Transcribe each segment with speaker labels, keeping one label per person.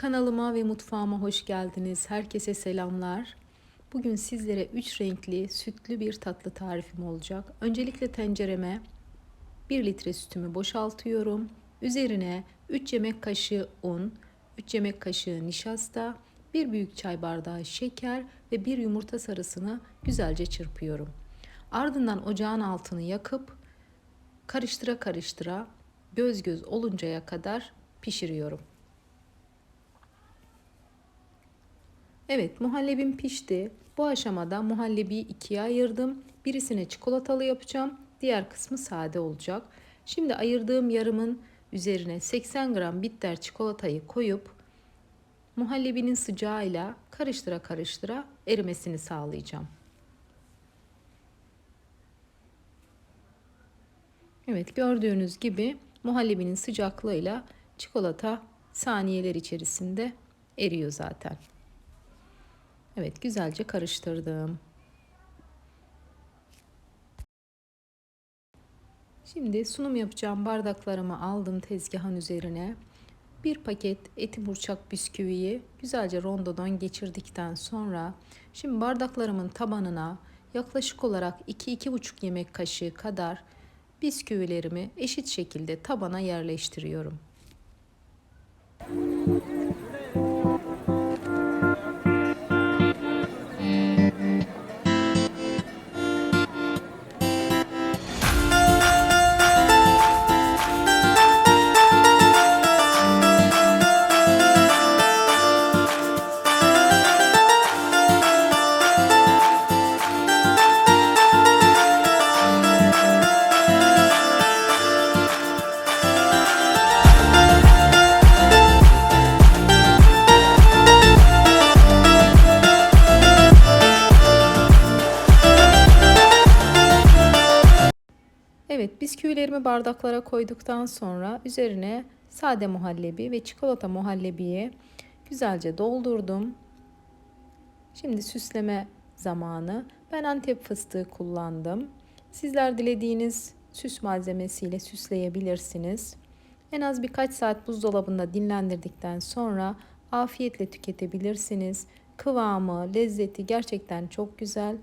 Speaker 1: Kanalıma ve mutfağıma hoş geldiniz. Herkese selamlar. Bugün sizlere 3 renkli sütlü bir tatlı tarifim olacak. Öncelikle tencereme 1 litre sütümü boşaltıyorum. Üzerine 3 yemek kaşığı un, 3 yemek kaşığı nişasta, 1 büyük çay bardağı şeker ve 1 yumurta sarısını güzelce çırpıyorum. Ardından ocağın altını yakıp karıştıra karıştıra göz göz oluncaya kadar pişiriyorum. Evet muhallebim pişti. Bu aşamada muhallebiyi ikiye ayırdım. Birisine çikolatalı yapacağım. Diğer kısmı sade olacak. Şimdi ayırdığım yarımın üzerine 80 gram bitter çikolatayı koyup muhallebinin sıcağıyla karıştıra karıştıra erimesini sağlayacağım. Evet gördüğünüz gibi muhallebinin sıcaklığıyla çikolata saniyeler içerisinde eriyor zaten. Evet güzelce karıştırdım. Şimdi sunum yapacağım bardaklarımı aldım tezgahın üzerine. Bir paket eti burçak bisküviyi güzelce rondodan geçirdikten sonra şimdi bardaklarımın tabanına yaklaşık olarak 2-2,5 yemek kaşığı kadar bisküvilerimi eşit şekilde tabana yerleştiriyorum. Evet bisküvilerimi bardaklara koyduktan sonra üzerine sade muhallebi ve çikolata muhallebiyi güzelce doldurdum. Şimdi süsleme zamanı. Ben antep fıstığı kullandım. Sizler dilediğiniz süs malzemesiyle süsleyebilirsiniz. En az birkaç saat buzdolabında dinlendirdikten sonra afiyetle tüketebilirsiniz. Kıvamı, lezzeti gerçekten çok güzel.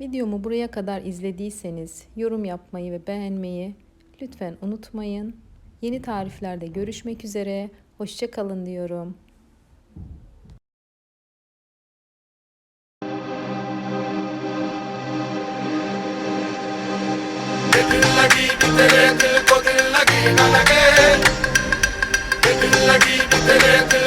Speaker 1: Videomu buraya kadar izlediyseniz yorum yapmayı ve beğenmeyi lütfen unutmayın. Yeni tariflerde görüşmek üzere. Hoşçakalın diyorum.
Speaker 2: दिल लगी कि तेरे दिल को दिल लगी न लगे दिल लगी कि तेरे दिल